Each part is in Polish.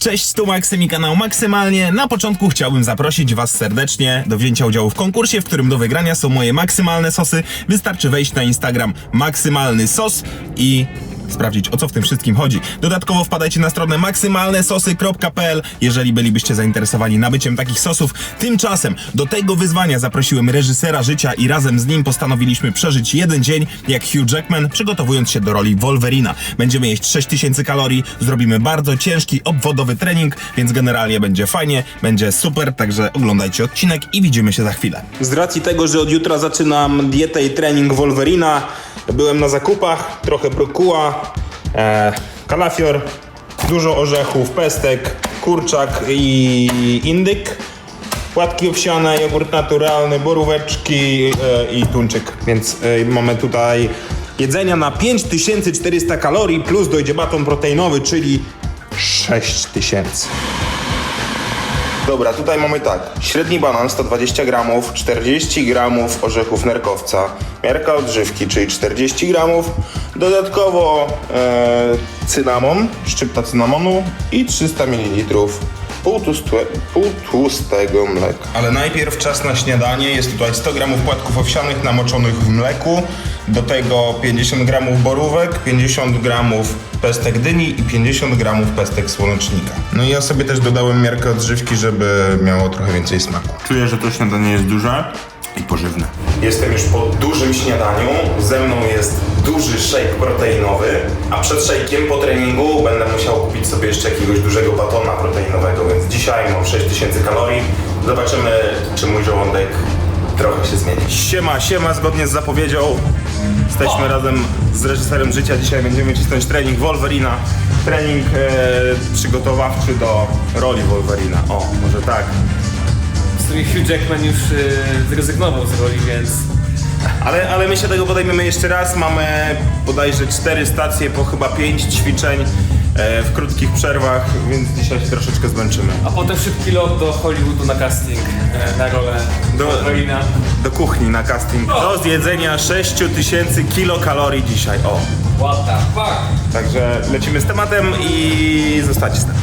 Cześć, tu Maksym i kanał Maksymalnie. Na początku chciałbym zaprosić Was serdecznie do wzięcia udziału w konkursie, w którym do wygrania są moje maksymalne sosy. Wystarczy wejść na Instagram maksymalny sos i sprawdzić o co w tym wszystkim chodzi. Dodatkowo wpadajcie na stronę maksymalnesosy.pl, jeżeli bylibyście zainteresowani nabyciem takich sosów. Tymczasem do tego wyzwania zaprosiłem reżysera życia i razem z nim postanowiliśmy przeżyć jeden dzień jak Hugh Jackman, przygotowując się do roli Wolverina. Będziemy jeść 6000 kalorii, zrobimy bardzo ciężki, obwodowy trening, więc generalnie będzie fajnie, będzie super, także oglądajcie odcinek i widzimy się za chwilę. Z racji tego, że od jutra zaczynam dietę i trening Wolverina, byłem na zakupach, trochę brokuła, e, kalafior, dużo orzechów, pestek, kurczak i indyk. Płatki owsiane, jogurt naturalny, boróweczki e, i tuńczyk. Więc e, mamy tutaj jedzenia na 5400 kalorii plus dojdzie baton proteinowy, czyli 6000. Dobra, tutaj mamy tak. Średni banan 120 gramów, 40 gramów orzechów nerkowca, miarka odżywki, czyli 40 gramów, dodatkowo e, cynamon, szczypta cynamonu i 300 ml pół, tłustwe, pół tłustego mleka. Ale najpierw czas na śniadanie. Jest tutaj 100 gramów płatków owsianych namoczonych w mleku, do tego 50 gramów borówek, 50 gramów pestek dyni i 50 gramów pestek słonecznika. No i ja sobie też dodałem miarkę odżywki, żeby miało trochę więcej smaku. Czuję, że to śniadanie jest duże i pożywne. Jestem już po dużym śniadaniu. Ze mną jest duży shake proteinowy, a przed shake'iem po treningu będę musiał kupić sobie jeszcze jakiegoś dużego batona proteinowego, więc dzisiaj mam 6000 kalorii. Zobaczymy, czy mój żołądek trochę się zmieni. Siema, siema, zgodnie z zapowiedzią. Jesteśmy razem z reżyserem życia. Dzisiaj będziemy cisnąć trening Wolverina. Trening e, przygotowawczy do roli Wolverina. O, może tak. W sumie Hugh Jackman już y, zrezygnował z roli, więc Ale, ale my się tego podejmiemy jeszcze raz. Mamy bodajże cztery stacje po chyba pięć ćwiczeń e, w krótkich przerwach, więc dzisiaj się troszeczkę zmęczymy. a potem szybki lot do Hollywoodu na casting e, na rolę Do-. Do kuchni na casting. Do zjedzenia 6000 kilokalorii dzisiaj. O, What the fuck? także lecimy z tematem i zostańcie z nami.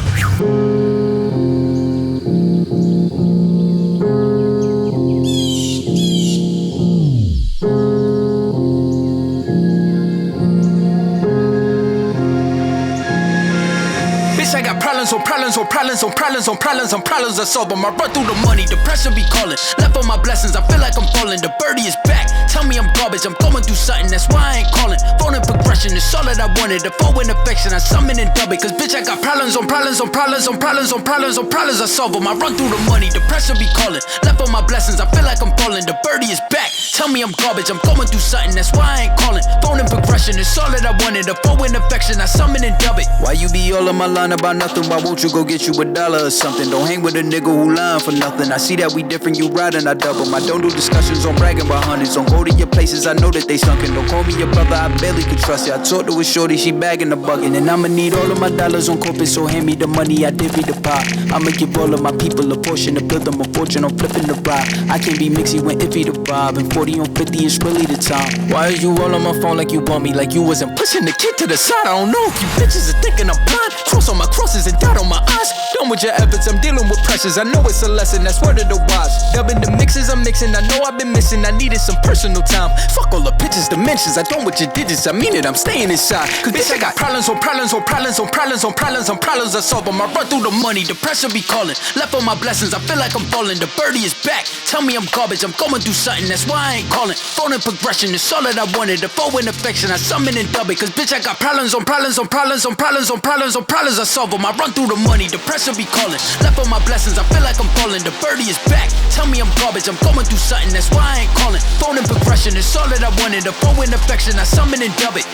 I got problems on problems on problems on problems on problems on problems I solve them. I run through the money, the pressure be calling. Left on my blessings, I feel like I'm falling. The birdie is back. Tell me I'm garbage, I'm going through something, that's why I ain't calling. Phone and progression is all that I wanted. The phone in affection, I summon and dub it. Cause bitch, I got problems on problems on problems on problems on problems on problems I solve. I run through the money, the pressure be calling. Left on my blessings, I feel like I'm falling. The birdie is back. Tell me I'm garbage, I'm going through something, that's why I ain't calling. Phone and progression is all that I wanted. The phone and affection, I summon and dub it. Why you be all on my line about nothing? Why won't you go get you a dollar or something? Don't hang with a nigga who lying for nothing. I see that we different, you riding, I double. I don't do discussions on bragging about hundreds. Don't go to your places, I know that they sunken. Don't call me your brother, I barely could trust you. I talked to a shorty, she bagging the bugging. And I'ma need all of my dollars on corporate, so hand me the money, I divvy the pie. I'ma give all of my people a portion to build them a fortune I'm flipping the ride. I can't be mixy when iffy the vibe. And 40 on 50 is really the time. Why are you all on my phone like you want me? Like you wasn't pushing the kid to the side. I don't know if you bitches are thinking I'm blind. Cross on my crosses and dot on my eyes. Done with your efforts, I'm dealing with pressures. I know it's a lesson, that's word of the wise. Dubbing the mixes I'm mixing, I know I've been missing. I needed some personal time. Fuck all the pictures, dimensions. I don't with your digits, I mean it, I'm staying inside. Cause bitch, I got problems on problems on problems on problems on problems on problems I solve them. I run through the money, the pressure be calling. Left on my blessings, I feel like I'm falling. The birdie is back. Tell me I'm garbage, I'm going through something, that's why I ain't calling. Phone and progression is all that I wanted. The phone and affection, I summon and dub it. Cause bitch, I got problems on problems on problems on problems on problems on problems I solve them. I run through the money, the pressure be calling. Left on my blessings, I feel like I'm falling. The birdie is back. Tell me I'm garbage, I'm going through something, that's why I ain't calling. Phone and progression is all that I wanted. The phone and affection, I summon and dub it.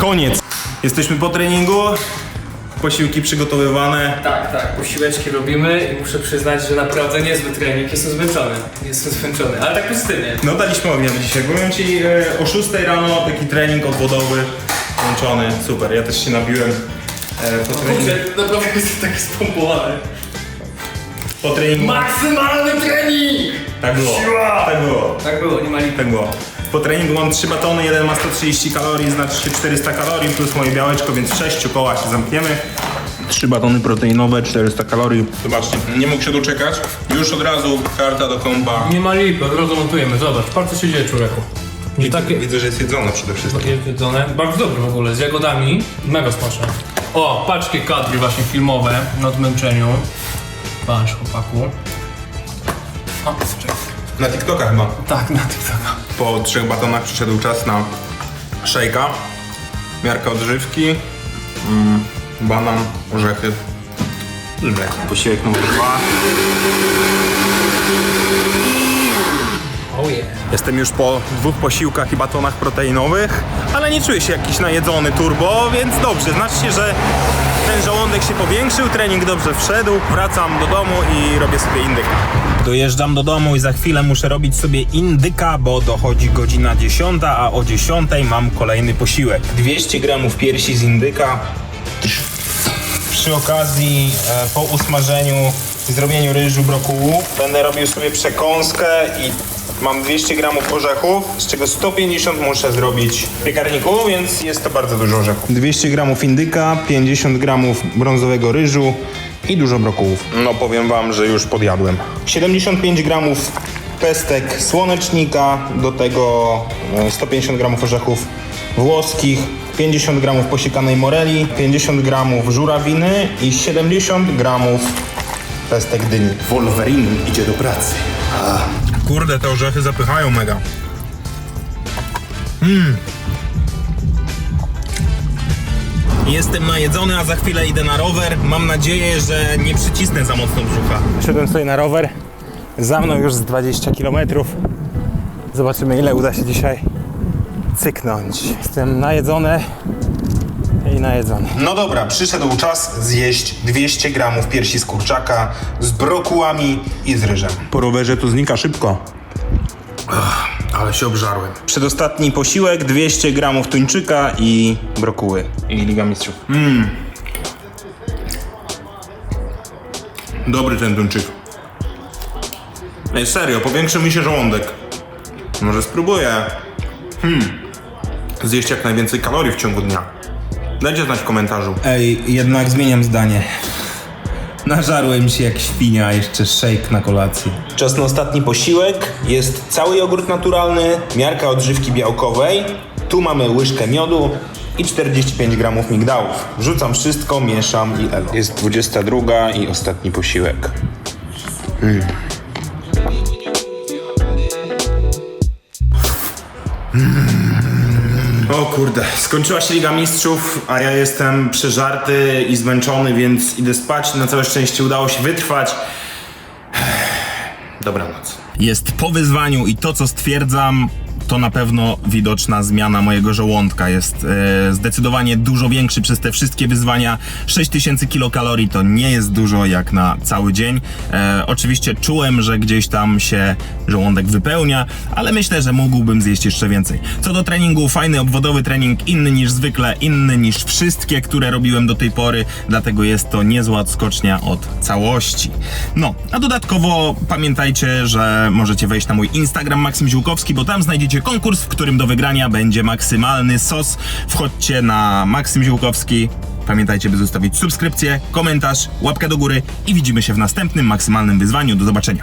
Koniec. Jesteśmy po treningu. Posiłki przygotowywane. Tak, tak, posiłeczki robimy i muszę przyznać, że naprawdę niezły trening. Jestem zmęczony. Jestem zmęczony, ale tak pozytywnie. No daliśmy ognia dzisiaj. Powiem Ci e, o 6 rano taki trening obwodowy. Włączony. Super. Ja też się nabiłem e, po treningu. Kurczę, naprawdę jestem taki spompowany. Po treningu... Maksymalny trening! Tak było. Tak było. Tak było, nie ma lipy. Tak było. Po treningu mam 3 batony, jeden ma 130 kalorii, znaczy się 400 kalorii plus moje białeczko, więc w 6 koła się zamkniemy. 3 batony proteinowe, 400 kalorii. Zobaczcie, nie mógł się doczekać. Już od razu karta do kompa. Nie ma lipy, od razu montujemy. Zobacz, co się dzieje człowieku. I takie Widzę, że jest jedzone przede wszystkim. jest jedzone. Bardzo dobre w ogóle, z jagodami. Mega smaczne. O, patrz jakie kadry właśnie filmowe na zmęczeniu. Patrz chłopaku. O, czekaj. Na TikToka chyba. Tak, na TikToka. Po trzech batonach przyszedł czas na szejka. Miarka odżywki, mm, banan, orzechy. i mleko. Posiłek numer dwa. Oh yeah. Jestem już po dwóch posiłkach i batonach proteinowych, ale nie czuję się jakiś najedzony turbo, więc dobrze. Znaczy, że ten żołądek się powiększył, trening dobrze wszedł, wracam do domu i robię sobie indyka. Dojeżdżam do domu i za chwilę muszę robić sobie indyka, bo dochodzi godzina 10, a o 10 mam kolejny posiłek. 200 gramów piersi z indyka. Przy okazji e, po usmażeniu i zrobieniu ryżu brokułu będę robił sobie przekąskę i mam 200 gramów orzechów, z czego 150 muszę zrobić w piekarniku, więc jest to bardzo dużo orzechów. 200 gramów indyka, 50 gramów brązowego ryżu i dużo brokułów. No powiem wam, że już podjadłem. 75 gramów pestek słonecznika, do tego e, 150 gramów orzechów włoskich, 50 gramów posiekanej moreli, 50 gramów żurawiny i 70 gramów pestek dyni. Wolverine idzie do pracy. Kurde, te orzechy zapychają mega. Mm. Jestem najedzony, a za chwilę idę na rower. Mam nadzieję, że nie przycisnę za mocno brzucha. Szedłem sobie na rower. Za mną już z 20 km. Zobaczymy, ile uda się dzisiaj cyknąć. Jestem najedzony i najedzony. No dobra, przyszedł czas zjeść 200 gramów piersi z kurczaka z brokułami i z ryżem. Po rowerze to znika szybko. Ale się obżarłem. Przedostatni posiłek, 200 gramów tuńczyka i brokuły. I Liga Mistrzów. Mmm. Dobry ten tuńczyk. Ej, serio, powiększy mi się żołądek. Może spróbuję. Hmm. Zjeść jak najwięcej kalorii w ciągu dnia. Dajcie znać w komentarzu. Ej, jednak zmieniam zdanie. Nażarłem się jak świnia, a jeszcze shake na kolację. Czas na ostatni posiłek. Jest cały jogurt naturalny, miarka odżywki białkowej. Tu mamy łyżkę miodu i 45 gramów migdałów. Wrzucam wszystko, mieszam i elo. Jest 22 i ostatni posiłek. O kurde, skończyła się Liga Mistrzów, a ja jestem przeżarty i zmęczony, więc idę spać. Na całe szczęście udało się wytrwać. Dobranoc. Jest po wyzwaniu i to, co stwierdzam, to na pewno widoczna zmiana mojego żołądka. Jest e, zdecydowanie dużo większy przez te wszystkie wyzwania. 6000 kilokalorii to nie jest dużo jak na cały dzień. E, oczywiście czułem, że gdzieś tam się żołądek wypełnia, ale myślę, że mógłbym zjeść jeszcze więcej. Co do treningu, fajny obwodowy trening, inny niż zwykle, inny niż wszystkie, które robiłem do tej pory, dlatego jest to niezła odskocznia od całości. No, a dodatkowo pamiętajcie, że możecie wejść na mój Instagram Maksym Ziółkowski, bo tam znajdziecie konkurs, w którym do wygrania będzie maksymalny sos. Wchodźcie na Maksym Ziółkowski. Pamiętajcie, by zostawić subskrypcję, komentarz, łapkę do góry i widzimy się w następnym maksymalnym wyzwaniu. Do zobaczenia.